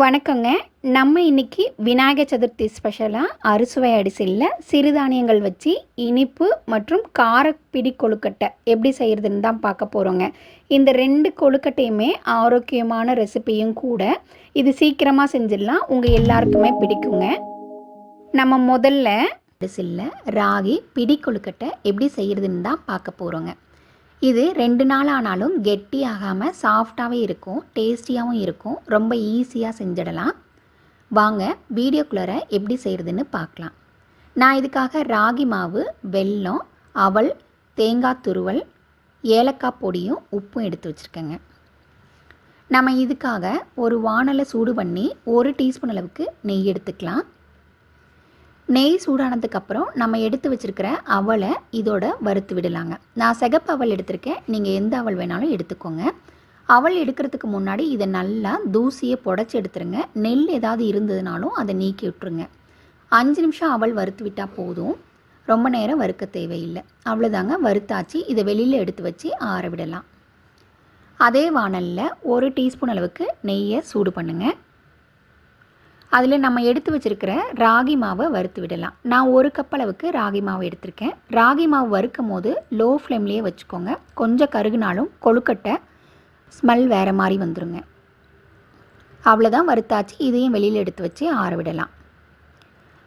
வணக்கங்க. நம்ம இன்னைக்கு விநாயகர் சதுர்த்தி ஸ்பெஷலாக அறுசுவை அரிசியில் சிறுதானியங்கள் வச்சு இனிப்பு மற்றும் காரப்பிடி கொழுக்கட்டை எப்படி செய்கிறதுன்னு தான் பார்க்க போகிறோங்க இந்த ரெண்டு கொழுக்கட்டையுமே ஆரோக்கியமான ரெசிபியும் கூட இது சீக்கிரமாக செஞ்சிடலாம். உங்கள் எல்லாருக்குமே பிடிக்குங்க. நம்ம முதல்ல அரிசியில் ராகி பிடி கொழுக்கட்டை எப்படி செய்கிறதுன்னு தான் பார்க்க போகிறோங்க இது ரெண்டு நாள் ஆனாலும் கெட்டி ஆகாமல் சாஃப்டாகவே இருக்கும் டேஸ்டியாகவும் இருக்கும். ரொம்ப ஈஸியாக செஞ்சிடலாம். வாங்க வீடியோக்குள்ளே எப்படி செய்கிறதுன்னு பார்க்கலாம். நான் இதுக்காக ராகி மாவு வெல்லம் அவல் தேங்காய் துருவல் ஏலக்காய் பொடியும் உப்பும் எடுத்து வச்சுருக்கேங்க. நம்ம இதுக்காக ஒரு வானலை சூடு பண்ணி ஒரு டீஸ்பூன் அளவுக்கு நெய் எடுத்துக்கலாம். நெய் சூடானதுக்கப்புறம் நம்ம எடுத்து வச்சுருக்கிற அவலை இதோட வறுத்து விடலாங்க. நான் சிகப்பு அவல் எடுத்திருக்கேன். நீங்கள் எந்த அவல் வேணாலும் எடுத்துக்கோங்க. அவல் எடுக்கிறதுக்கு முன்னாடி இதை நல்லா தூசியை புடச்சி எடுத்துருங்க. நெல் ஏதாவது இருந்ததுனாலும் அதை நீக்கி விட்டுருங்க. அஞ்சு நிமிஷம் அவல் வறுத்து விட்டால் போதும். ரொம்ப நேரம் வறுக்க தேவையில்லை. அவ்வளோதாங்க வறுத்தாச்சு. இதை வெளியில் எடுத்து வச்சு ஆற விடலாம். அதே வானலில் ஒரு டீஸ்பூன் அளவுக்கு நெய்யை சூடு பண்ணுங்கள் அதில் நம்ம எடுத்து வச்சுருக்கிற ராகி மாவை வறுத்து விடலாம். நான் ஒரு கப் அளவுக்கு ராகி மாவு எடுத்திருக்கேன். ராகி மாவு வறுக்கும் போது லோ ஃப்ளேம்லேயே வச்சுக்கோங்க. கொஞ்சம் கருகுனாலும் கொழுக்கட்டை ஸ்மெல் வேறு மாதிரி வந்துடுங்க அவ்வளோதான் வறுத்தாச்சு. இதையும் வெளியில் எடுத்து வச்சு ஆற விடலாம்.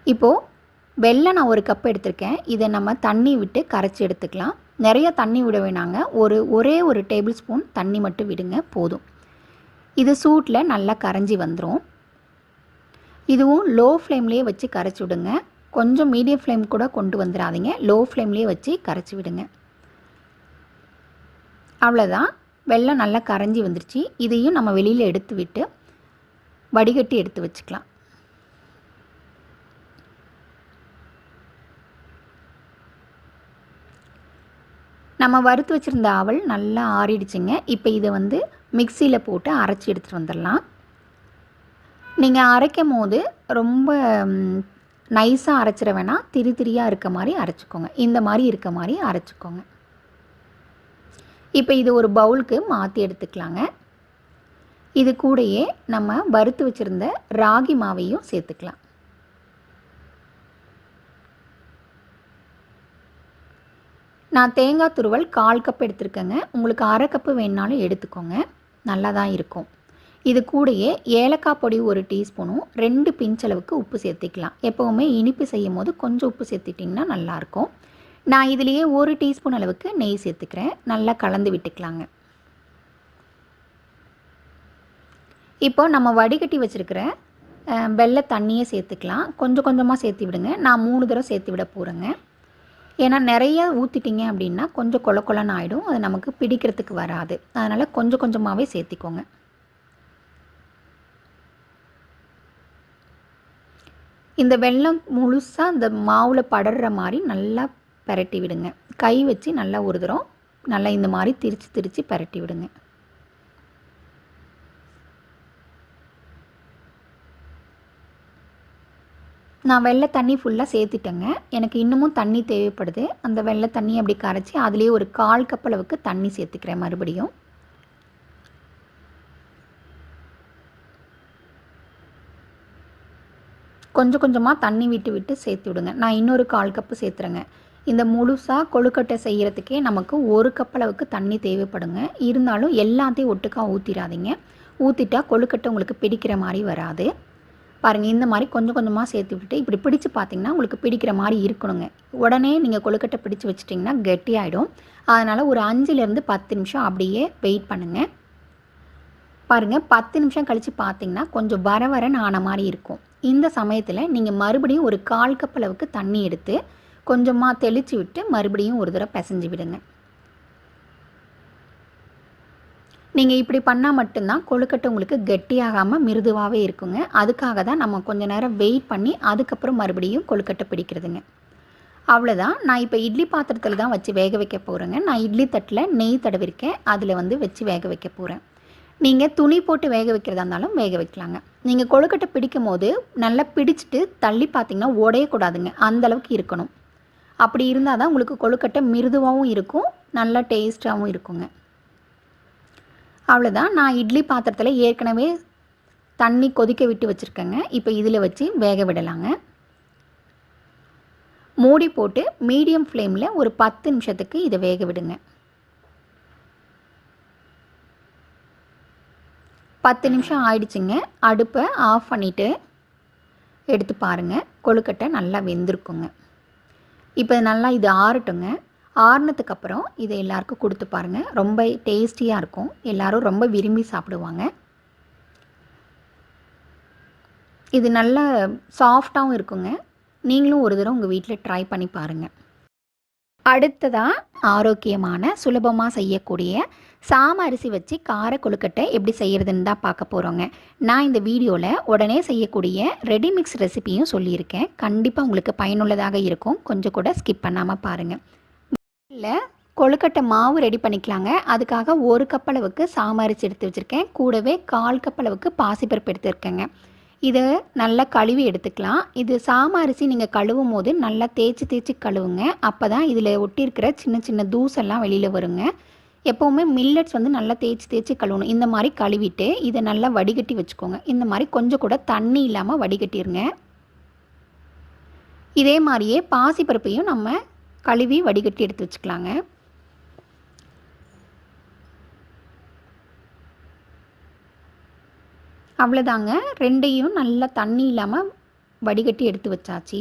இப்போது வெள்ளம் நான் ஒரு கப் எடுத்திருக்கேன். இதை நம்ம தண்ணி விட்டு கரைச்சி எடுத்துக்கலாம். நிறைய தண்ணி விட வேணாங்க. ஒரு ஒரே ஒரு டேபிள் ஸ்பூன் தண்ணி மட்டும் விடுங்க. போதும். இது சூட்டில் நல்லா கரைஞ்சி வந்துடும் இதுவும் லோ ஃப்ளேம்லேயே வச்சு கரைச்சி விடுங்க. கொஞ்சம் மீடியம் ஃப்ளேம் கூட கொண்டு வந்துடாதீங்க. லோ ஃப்ளேம்லேயே வச்சு கரைச்சி விடுங்க. அவ்வளோதான் வெள்ளம் நல்லா கரைஞ்சி வந்துருச்சு. இதையும் நம்ம வெளியில் எடுத்து விட்டு வடிகட்டி எடுத்து வச்சுக்கலாம். நம்ம வறுத்து வச்சுருந்த ஆவல் நல்லா ஆறிடுச்சுங்க. இப்போ இதை வந்து மிக்சியில் போட்டு அரைச்சி எடுத்துகிட்டு வந்துடலாம். நீங்கள் அரைக்கும் போது ரொம்ப நைஸாக அரைச்சிட வேணாம் திரி திரியாக இருக்க மாதிரி அரைச்சிக்கோங்க. இந்த மாதிரி இருக்க மாதிரி அரைச்சிக்கோங்க. இப்போ இது ஒரு பவுலுக்கு மாற்றி எடுத்துக்கலாங்க. இது கூடயே நம்ம வறுத்து வச்சுருந்த ராகி மாவையும் சேர்த்துக்கலாம். நான் தேங்காய் துருவல் கால் கப் எடுத்துருக்கேங்க. உங்களுக்கு அரை கப்பு வேணுனாலும் எடுத்துக்கோங்க. நல்லா தான் இருக்கும். இது கூடயே ஏலக்காய் பொடி ஒரு டீஸ்பூனும் ரெண்டு பிஞ்ச் அளவுக்கு உப்பு சேர்த்திக்கலாம். எப்போவுமே இனிப்பு செய்யும் போது கொஞ்சம் உப்பு சேர்த்துட்டிங்கன்னா நல்லாயிருக்கும். நான் இதுலேயே ஒரு டீஸ்பூன் அளவுக்கு நெய் சேர்த்துக்கிறேன். நல்லா கலந்து விட்டுக்கலாங்க. இப்போ நம்ம வடிகட்டி வச்சுருக்கிற வெள்ளை தண்ணியை சேர்த்துக்கலாம். கொஞ்சம் கொஞ்சமாக சேர்த்து விடுங்க. நான் மூணு தடவை சேர்த்து விட போகிறேங்க ஏன்னா நிறைய ஊற்றிட்டிங்க அப்படின்னா கொஞ்சம் கொல கொலன்னு ஆகிடும் அது நமக்கு பிடிக்கிறதுக்கு வராது. அதனால் கொஞ்சம் கொஞ்சமாகவே சேர்த்திக்கோங்க. இந்த வெள்ளம் முழுசாக இந்த மாவில் படர்ற மாதிரி நல்லா பரட்டி விடுங்க. கை வச்சு நல்லா ஒரு தரம் நல்லா இந்த மாதிரி திரித்து திரித்து பரட்டி விடுங்க. நான் வெள்ளை தண்ணி ஃபுல்லாக சேர்த்துட்டேங்க. எனக்கு இன்னமும் தண்ணி தேவைப்படுது. அந்த வெள்ளை தண்ணி அப்படி கரைச்சி அதுலேயே ஒரு கால் கப் அளவுக்கு தண்ணி சேர்த்துக்கிறேன் மறுபடியும். கொஞ்சம் கொஞ்சமாக தண்ணி விட்டு விட்டு சேர்த்து விடுங்க. நான் இன்னொரு கால் கப்பு சேர்த்துறேங்க. இந்த முழுசாக கொழுக்கட்டை செய்கிறதுக்கே நமக்கு ஒரு கப் அளவுக்கு தண்ணி தேவைப்படுங்க. இருந்தாலும் எல்லாத்தையும் ஒட்டுக்காக ஊற்றிடாதீங்க ஊற்றிட்டா கொழுக்கட்டை உங்களுக்கு பிடிக்கிற மாதிரி வராது. பாருங்கள் இந்த மாதிரி கொஞ்சம் கொஞ்சமாக சேர்த்து விட்டு இப்படி பிடிச்சு பார்த்தீங்கன்னா உங்களுக்கு பிடிக்கிற மாதிரி இருக்கணுங்க. உடனே நீங்கள் கொழுக்கட்டை பிடிச்சி வச்சிட்டிங்கன்னா கெட்டியாயிடும். அதனால் ஒரு அஞ்சுலேருந்து பத்து நிமிஷம் அப்படியே வெயிட் பண்ணுங்கள் பாருங்கள் பத்து நிமிஷம் கழித்து பார்த்தீங்கன்னா கொஞ்சம் வர வரன்னு ஆன மாதிரி இருக்கும். இந்த சமயத்தில் நீங்கள் மறுபடியும் ஒரு கால் கப் அளவுக்கு தண்ணி எடுத்து கொஞ்சமாக தெளித்து விட்டு மறுபடியும் ஒரு தடவை பிசைஞ்சு விடுங்க. நீங்கள் இப்படி பண்ணால் மட்டும்தான் கொழுக்கட்டை உங்களுக்கு கெட்டியாகாமல் மிருதுவாகவே இருக்குங்க. அதுக்காக தான் நம்ம கொஞ்சம் நேரம் வெயிட் பண்ணி அதுக்கப்புறம் மறுபடியும் கொழுக்கட்டை பிடிக்கிறதுங்க. அவ்வளோதான் நான் இப்போ இட்லி பாத்திரத்தில் தான் வச்சு வேக வைக்க போகிறேங்க நான் இட்லி தட்டில் நெய் தடவிருக்கேன். அதில் வந்து வச்சு வேக வைக்க போகிறேன் நீங்கள் துணி போட்டு வேக வைக்கிறதா இருந்தாலும் வேக வைக்கலாங்க. நீங்கள் கொழுக்கட்டை பிடிக்கும் போது நல்லா பிடிச்சிட்டு தள்ளி பார்த்தீங்கன்னா உடையக்கூடாதுங்க அந்தளவுக்கு இருக்கணும். அப்படி இருந்தால் தான் உங்களுக்கு கொழுக்கட்டை மிருதுவாகவும் இருக்கும் நல்லா டேஸ்ட்டாகவும் இருக்குங்க. அவ்வளோதான் நான் இட்லி பாத்திரத்தில் ஏற்கனவே தண்ணி கொதிக்க விட்டு வச்சுருக்கேங்க. இப்போ இதில் வச்சு வேக விடலாங்க. மூடி போட்டு மீடியம் ஃப்ளேமில் ஒரு பத்து நிமிஷத்துக்கு இதை வேக விடுங்க. பத்து நிமிஷம் ஆயிடுச்சுங்க. அடுப்பை ஆஃப் பண்ணிவிட்டு எடுத்து பாருங்கள் கொழுக்கட்டை நல்லா வெந்திருக்குங்க. இப்போ நல்லா இது ஆறட்டுங்க. ஆறுனதுக்கப்புறம் இதை எல்லாருக்கும் கொடுத்து பாருங்கள் ரொம்ப டேஸ்டியாக இருக்கும். எல்லோரும் ரொம்ப விரும்பி சாப்பிடுவாங்க. இது நல்ல சாஃப்டாகவும் இருக்குங்க. நீங்களும் ஒரு தடவை உங்கள் வீட்டில் ட்ரை பண்ணி பாருங்கள் அடுத்ததாக ஆரோக்கியமான சுலபமாக செய்யக்கூடிய சாம அரிசி வச்சு கார கொழுக்கட்டை எப்படி செய்கிறதுன்னு தான் பார்க்க போகிறோங்க நான் இந்த வீடியோவில் உடனே செய்யக்கூடிய ரெடிமிக்ஸ் ரெசிபியும் சொல்லியிருக்கேன். கண்டிப்பாக உங்களுக்கு பயனுள்ளதாக இருக்கும். கொஞ்சம் கூட ஸ்கிப் பண்ணாமல் பாருங்கள் இல்லை கொழுக்கட்டை மாவு ரெடி பண்ணிக்கலாங்க. அதுக்காக ஒரு கப் அளவுக்கு சாம அரிசி எடுத்து வச்சுருக்கேன். கூடவே கால் கப் அளவுக்கு பாசிப்பருப்பு எடுத்துருக்கேங்க இதை நல்லா கழுவி எடுத்துக்கலாம். இது சாம அரிசி நீங்கள் கழுவும் போது நல்லா தேய்ச்சி தேய்ச்சி கழுவுங்க. அப்போ தான் இதில் ஒட்டியிருக்கிற சின்ன சின்ன தூசெல்லாம் வெளியில் வருங்க. எப்போவுமே மில்லட்ஸ் வந்து நல்லா தேய்ச்சி தேய்ச்சி கழுவணும். இந்த மாதிரி கழுவிட்டு இதை நல்லா வடிகட்டி வச்சுக்கோங்க. இந்த மாதிரி கொஞ்சம் கூட தண்ணி இல்லாமல் வடிகட்டிருங்க. இதே மாதிரியே பாசிப்பருப்பையும் நம்ம கழுவி வடிகட்டி எடுத்து வச்சுக்கலாங்க. அவ்வளோதாங்க ரெண்டையும் நல்லா தண்ணி இல்லாமல் வடிகட்டி எடுத்து வச்சாச்சு.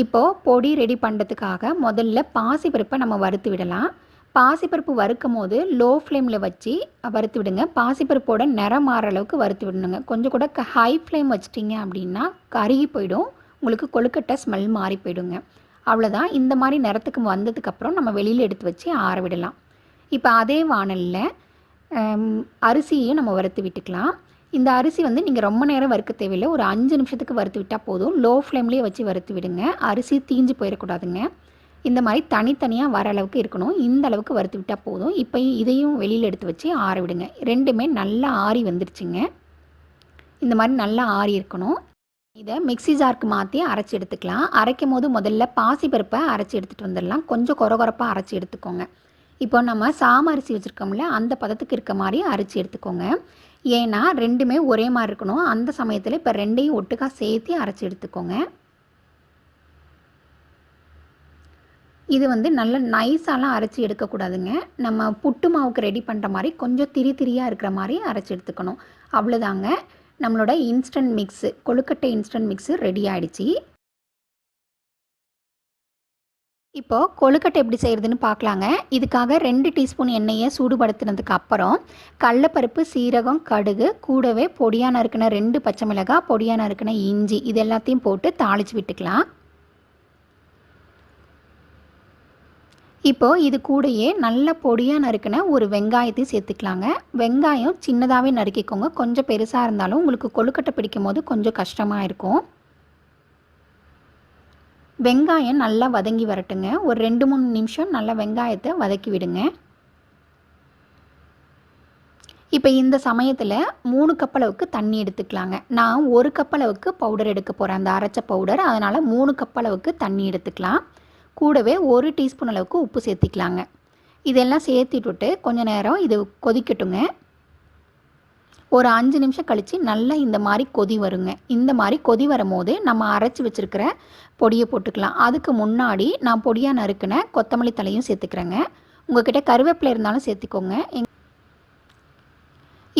இப்போது பொடி ரெடி பண்ணுறதுக்காக முதல்ல பாசிப்பருப்பை நம்ம வறுத்து விடலாம். பாசிப்பருப்பு வறுக்கும் போது லோ ஃப்ளேமில் வச்சு வறுத்து விடுங்க. பாசிப்பருப்போட நிறம் மாற அளவுக்கு வறுத்து விடணுங்க. கொஞ்சம் கூட ஹை ஃப்ளேம் வச்சிட்டிங்க அப்படின்னா கருகி போயிடும். உங்களுக்கு கொழுக்கட்டை ஸ்மெல் மாறி போயிடுங்க. அவ்வளோதான் இந்த மாதிரி நிறத்துக்கு வந்ததுக்கப்புறம் நம்ம வெளியில் எடுத்து வச்சு ஆற விடலாம். இப்போ அதே வானலில் அரிசியையும் நம்ம வறுத்து விட்டுக்கலாம். இந்த அரிசி வந்து நீங்கள் ரொம்ப நேரம் வறுக்க தேவையில்லை. ஒரு அஞ்சு நிமிஷத்துக்கு வறுத்து விட்டால் போதும். லோ ஃப்ளேம்லேயே வச்சு வறுத்து விடுங்க. அரிசி தீஞ்சு போயிடக்கூடாதுங்க. இந்த மாதிரி தனித்தனியாக வர அளவுக்கு இருக்கணும். இந்த அளவுக்கு வறுத்து விட்டால் போதும். இப்போ இதையும் வெளியில் எடுத்து வச்சு ஆற விடுங்க. ரெண்டுமே நல்லா ஆறி வந்துருச்சுங்க. இந்த மாதிரி நல்லா ஆறி இருக்கணும். இதை மிக்சி ஜாருக்கு மாற்றி அரைச்சி எடுத்துக்கலாம். அரைக்கும் போது முதல்ல பாசிப்பருப்பை அரைச்சி எடுத்துகிட்டு வந்துடலாம். கொஞ்சம் குறகுறப்பாக அரைச்சி எடுத்துக்கோங்க. இப்போ நம்ம சாம அரிசி வச்சுருக்கோம்ல அந்த பதத்துக்கு இருக்க மாதிரி அரிசி எடுத்துக்கோங்க. ஏன்னா ரெண்டுமே ஒரே மாதிரி இருக்கணும். அந்த சமயத்தில் இப்போ ரெண்டையும் ஒட்டுக்கா சேர்த்து அரைச்சி எடுத்துக்கோங்க. இது வந்து நல்ல நைஸாலாம் அரைச்சி எடுக்கக்கூடாதுங்க. நம்ம புட்டு மாவுக்கு ரெடி பண்ணுற மாதிரி கொஞ்சம் திரி திரியாக இருக்கிற மாதிரி அரைச்சி எடுத்துக்கணும். அவ்வளோதாங்க. நம்மளோட instant mix kozhukattai instant mix ready ஆகிடுச்சி இப்போது கொழுக்கட்டை எப்படி செய்கிறதுன்னு பார்க்கலாங்க. இதுக்காக ரெண்டு டீஸ்பூன் எண்ணெயை சூடுபடுத்தினதுக்கு அப்புறம் கடலப்பருப்பு சீரகம் கடுகு கூடவே பொடியாக நறுக்கின ரெண்டு பச்சை மிளகாய் பொடியாக நறுக்கின இஞ்சி இது எல்லாத்தையும் போட்டு தாளித்து விட்டுக்கலாம். இப்போது இது கூடயே நல்ல பொடியாக நறுக்கின ஒரு வெங்காயத்தையும் சேர்த்துக்கலாங்க. வெங்காயம் சின்னதாகவே நறுக்கிக்கோங்க. கொஞ்சம் பெருசாக இருந்தாலும் உங்களுக்கு கொழுக்கட்டை பிடிக்கும் போது கொஞ்சம் கஷ்டமாக இருக்கும். வெங்காயம் நல்லா வதங்கி வரட்டுங்க. ஒரு ரெண்டு மூணு நிமிஷம் நல்லா வெங்காயத்தை வதக்கி விடுங்க. இப்போ இந்த சமயத்தில் மூணு கப் அளவுக்கு தண்ணி எடுத்துக்கலாங்க. நான் ஒரு கப் அளவுக்கு பவுடர் எடுக்க போகிறேன் அந்த அரைச்ச பவுடர் அதனால் மூணு கப் அளவுக்கு தண்ணி எடுத்துக்கலாம். கூடவே ஒரு டீஸ்பூன் அளவுக்கு உப்பு சேர்த்திக்கலாங்க. இதெல்லாம் சேர்த்திட்டு கொஞ்சம் நேரம் இது கொதிக்கட்டுங்க. ஒரு அஞ்சு நிமிஷம் கழித்து நல்லா இந்த மாதிரி கொதி வருங்க. இந்த மாதிரி கொதி வரும் போது நம்ம அரைச்சி வச்சுருக்கிற பொடியை போட்டுக்கலாம். அதுக்கு முன்னாடி நான் பொடியாக நறுக்கின கொத்தமல்லி தலையும் சேர்த்துக்கிறேங்க. உங்கள்கிட்ட கருவேப்பிலை இருந்தாலும் சேர்த்துக்கோங்க.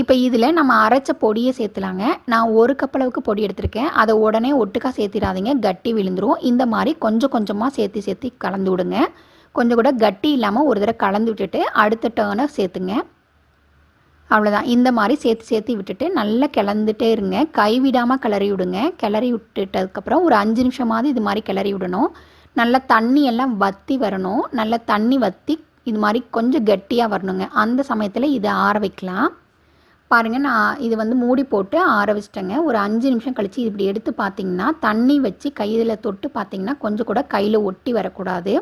இப்போ இதில் நம்ம அரைச்ச பொடியை சேர்த்துலாங்க. நான் ஒரு கப்பளவுக்கு பொடி எடுத்திருக்கேன். அதை உடனே ஒட்டுக்கா சேர்த்திடாதீங்க. கட்டி விழுந்துரும். இந்த மாதிரி கொஞ்சம் கொஞ்சமாக சேர்த்து சேர்த்து கலந்து விடுங்க. கொஞ்சம் கூட கட்டி இல்லாமல் ஒரு தடவை கலந்து விட்டுட்டு அடுத்த டேர்னை சேர்த்துங்க. அவ்வளோதான் இந்த மாதிரி சேர்த்து சேர்த்து விட்டுட்டு நல்லா கிளந்துட்டே இருங்க. கைவிடாமல் கிளறி விடுங்க கிளறி விட்டுட்டதுக்கப்புறம் ஒரு அஞ்சு நிமிஷமாவது இது மாதிரி கிளறி விடணும். நல்லா தண்ணி எல்லாம் வற்றி வரணும். நல்லா தண்ணி வற்றி இது மாதிரி கொஞ்சம் கட்டியாக வரணுங்க. அந்த சமயத்தில் இதை ஆற வைக்கலாம். பாருங்கள் நான் இது வந்து மூடி போட்டு ஆற வச்சிட்டேங்க. ஒரு அஞ்சு நிமிஷம் கழித்து இப்படி எடுத்து பார்த்தீங்கன்னா தண்ணி வச்சு கையில் தொட்டு பார்த்தீங்கன்னா கொஞ்சம் கூட கையில் ஒட்டி வரக்கூடாது.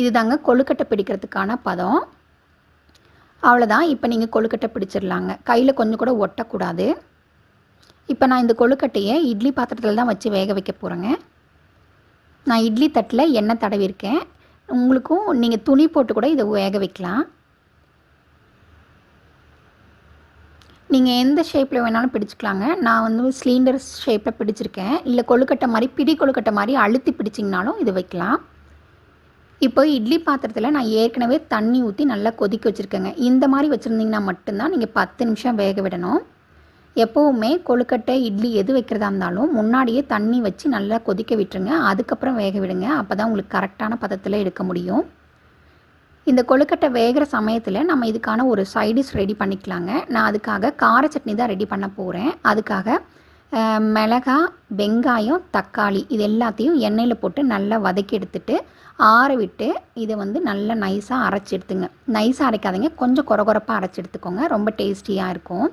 இதுதாங்க கொழுக்கட்டை பிடிக்கிறதுக்கான பதம். அவ்வளோதான் இப்போ நீங்கள் கொழுக்கட்டை பிடிச்சிடலாங்க. கையில் கொஞ்சம் கூட ஒட்டக்கூடாது. இப்போ நான் இந்த கொழுக்கட்டையை இட்லி பாத்திரத்தில் தான் வச்சு வேக வைக்க போகிறேங்க நான் இட்லி தட்டில் எண்ணெய் தடவிருக்கேன். உங்களுக்கும் நீங்கள் துணி போட்டு கூட இதை வேக வைக்கலாம். நீங்கள் எந்த ஷேப்பில் வேணாலும் பிடிச்சிக்கலாங்க. நான் வந்து சிலிண்டர் ஷேப்பில் பிடிச்சிருக்கேன். இல்லை கொழுக்கட்டை மாதிரி பிடி கொழுக்கட்டை மாதிரி அழுத்தி பிடிச்சிங்கனாலும் இது வைக்கலாம். இப்போ இட்லி பாத்திரத்தில் நான் ஏற்கனவே தண்ணி ஊற்றி நல்லா கொதிக்க வச்சுருக்கேங்க. இந்த மாதிரி வச்சுருந்தீங்கன்னா மட்டும்தான் நீங்கள் பத்து நிமிஷம் வேக விடணும். எப்போவுமே கொழுக்கட்டை இட்லி எது வைக்கிறதா இருந்தாலும் முன்னாடியே தண்ணி வச்சு நல்லா கொதிக்க விட்டுருங்க. அதுக்கப்புறம் வேக விடுங்க. அப்போ தான் உங்களுக்கு கரெக்டான பதத்தில் எடுக்க முடியும். இந்த கொழுக்கட்டை வேகிற சமயத்தில் நம்ம இதுக்கான ஒரு சைடிஷ் ரெடி பண்ணிக்கலாங்க. நான் அதுக்காக கார சட்னி தான் ரெடி பண்ண போகிறேன் அதுக்காக மிளகா வெங்காயம் தக்காளி இது எல்லாத்தையும் எண்ணெயில் போட்டு நல்லா வதக்கி எடுத்துட்டு ஆற விட்டு இதை வந்து நல்லா நைஸாக அரைச்சி எடுத்துங்க. நைஸாக அரைக்காதீங்க. கொஞ்சம் குறகுறப்பாக அரைச்சி எடுத்துக்கோங்க. ரொம்ப டேஸ்டியாக இருக்கும்.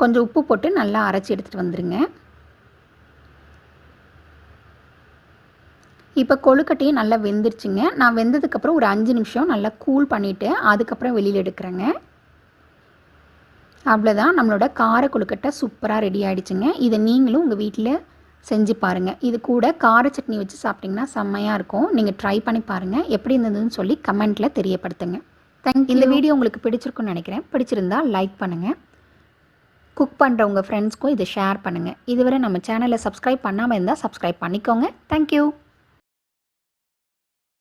கொஞ்சம் உப்பு போட்டு நல்லா அரைச்சி எடுத்துகிட்டு வந்துடுங்க இப்போ கொழுக்கட்டையும் நல்லா வெந்துருச்சுங்க. நான் வெந்ததுக்கப்புறம் ஒரு அஞ்சு நிமிஷம் நல்லா கூல் பண்ணிவிட்டு அதுக்கப்புறம் வெளியில் எடுக்கிறேங்க. அவ்வளோதான் நம்மளோட கார கொழுக்கட்டை சூப்பராக ரெடி ஆகிடுச்சுங்க இதை நீங்களும் உங்கள் வீட்டில் செஞ்சு பாருங்கள் இது கூட கார சட்னி வச்சு சாப்பிட்டிங்கன்னா செம்மையாக இருக்கும். நீங்கள் ட்ரை பண்ணி பாருங்கள் எப்படி இருந்ததுன்னு சொல்லி கமெண்ட்டில் தெரியப்படுத்துங்க. தேங்க் இந்த வீடியோ உங்களுக்கு பிடிச்சிருக்குன்னு நினைக்கிறேன். பிடிச்சிருந்தா லைக் பண்ணுங்கள் குக் பண்ணுற உங்கள் ஃப்ரெண்ட்ஸ்க்கும் இதை ஷேர் பண்ணுங்கள் இதுவரை நம்ம சேனலை சப்ஸ்கிரைப் பண்ணாமல் இருந்தால் சப்ஸ்கிரைப் பண்ணிக்கோங்க. தேங்க்யூ